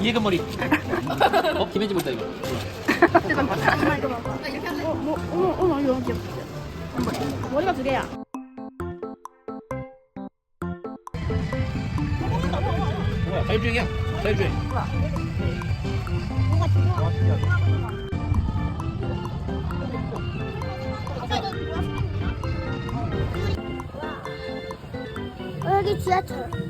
이해금 머리. 어 김혜지 보다 이거. 어, 뭐, 어 머. 머리가 두 개야. 뭐야 자율주행이야. 자율주행. 어, 여기 지하철.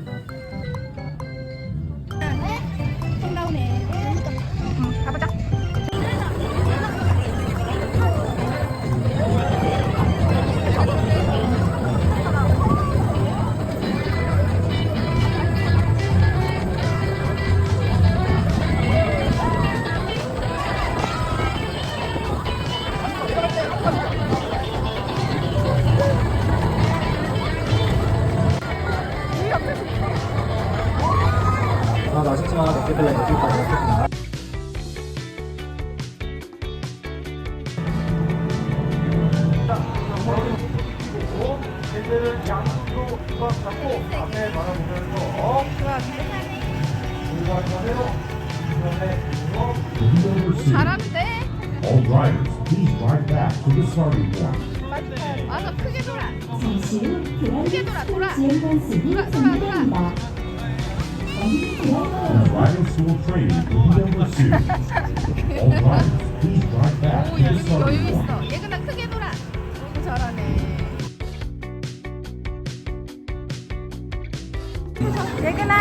맛있지만 몇개 별로 먹을 거 없겠구나. 잘하는데? All drivers, please drive back to the starting point. 와서 크게 돌아. 잠시 후 크게 돌아, 돌아. 지원관습이 돌아, 돌아, 돌아. 준비됩니다. School training will be number two. All drivers, please drive back 오, to the 여기 starting 여유 point. 있어. 얘근아 크게 돌아. 너무 잘하네. 예근아.